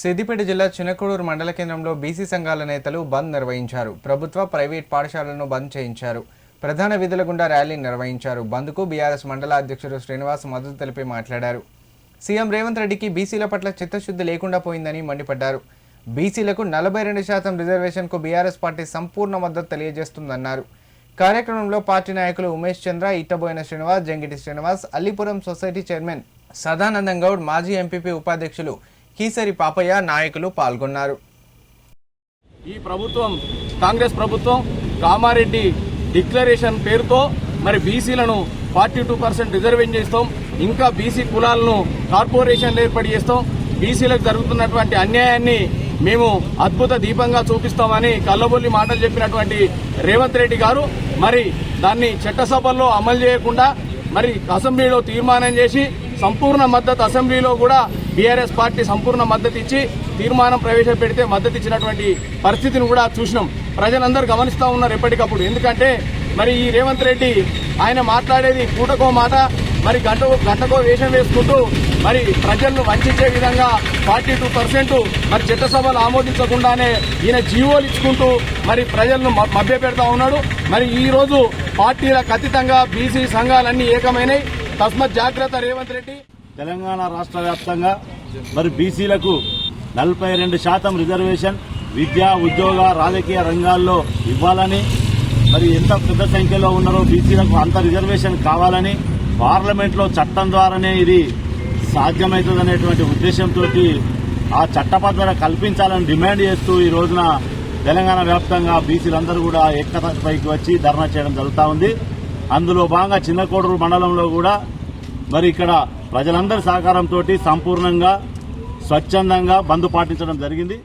సిద్దిపేట జిల్లా చినకూడూరు మండల కేంద్రంలో బీసీ సంఘాల నేతలు బంద్ నిర్వహించారు. ప్రభుత్వ ప్రైవేట్ పాఠశాలలను బంద్ చేయించారు. ప్రధాన విధుల గుండా ర్యాలీ నిర్వహించారు. బంద్కు బీఆర్ఎస్ మండల అధ్యక్షుడు శ్రీనివాస్ మద్దతు తెలిపి మాట్లాడారు. సీఎం రేవంత్ రెడ్డికి బీసీల పట్ల చిత్తశుద్ధి లేకుండా పోయిందని మండిపడ్డారు. బీసీలకు నలభై రెండు శాతం రిజర్వేషన్కు బీఆర్ఎస్ పార్టీ సంపూర్ణ మద్దతు తెలియజేస్తుందన్నారు. కార్యక్రమంలో పార్టీ నాయకులు ఉమేష్ చంద్ర ఇట్టబోయిన శ్రీనివాస్ జంగిటి శ్రీనివాస్ అల్లిపురం సొసైటీ చైర్మన్ సదానందం గౌడ్ మాజీ ఎంపీపీ ఉపాధ్యక్షులు కీసరి పాపయ్య నాయకులు పాల్గొన్నారు. ఈ ప్రభుత్వం కాంగ్రెస్ ప్రభుత్వం కామారెడ్డి డిక్లరేషన్ పేరుతో మరి బీసీలను ఫార్టీ టూ పర్సెంట్ రిజర్వేషన్ చేస్తాం. ఇంకా బీసీ కులాలను కార్పొరేషన్లు ఏర్పాటు చేస్తాం. బీసీలకు జరుగుతున్నటువంటి అన్యాయాన్ని మేము అద్భుత దీపంగా చూపిస్తామని కల్లబొల్లి మాటలు చెప్పినటువంటి రేవంత్ రెడ్డి గారు మరి దాన్ని చట్టసభల్లో అమలు చేయకుండా మరి అసెంబ్లీలో తీర్మానం చేసి సంపూర్ణ మద్దతు అసెంబ్లీలో కూడా బీఆర్ఎస్ పార్టీ సంపూర్ణ మద్దతు ఇచ్చి తీర్మానం ప్రవేశపెడితే మద్దతు ఇచ్చినటువంటి పరిస్థితిని కూడా చూసినాం. ప్రజలందరూ గమనిస్తూ ఉన్నారు ఎప్పటికప్పుడు. ఎందుకంటే మరి ఈ రేవంత్ రెడ్డి ఆయన మాట్లాడేది కూటకో మాట మరి గంట గంటకో వేషం వేసుకుంటూ మరి ప్రజలను వంచే విధంగా ఫార్టీ టూ పర్సెంట్ మరి చట్టసభలు ఆమోదించకుండానే ఈయన జీవోలు ఇచ్చుకుంటూ మరి ప్రజలను మభ్య పెడతా ఉన్నాడు. మరి ఈ రోజు పార్టీలకు అతీతంగా బీసీ సంఘాలన్నీ ఏకమైనవి తస్మత్ జాగ్రత్త రేవంత్ రెడ్డి. తెలంగాణ రాష్ట్ర వ్యాప్తంగా మరి బీసీలకు నలభై రెండు శాతం రిజర్వేషన్ విద్యా ఉద్యోగ రాజకీయ రంగాల్లో ఇవ్వాలని మరి ఎంత పెద్ద సంఖ్యలో ఉన్నారో బీసీలకు అంత రిజర్వేషన్ కావాలని పార్లమెంట్లో చట్టం ద్వారానే ఇది సాధ్యమవుతుందనేటువంటి ఉద్దేశంతో ఆ చట్టబద్ధత కల్పించాలని డిమాండ్ చేస్తూ ఈ రోజున తెలంగాణ వ్యాప్తంగా బీసీలందరూ కూడా ఏకతపైకి వచ్చి ధర్నా చేయడం జరుగుతూ ఉంది. అందులో భాగంగా చిన్నకోడూరు మండలంలో కూడా మరి ఇక్కడ ప్రజలందరి సహకారంతో సంపూర్ణంగా స్వచ్ఛందంగా బంద్ పాటించడం జరిగింది.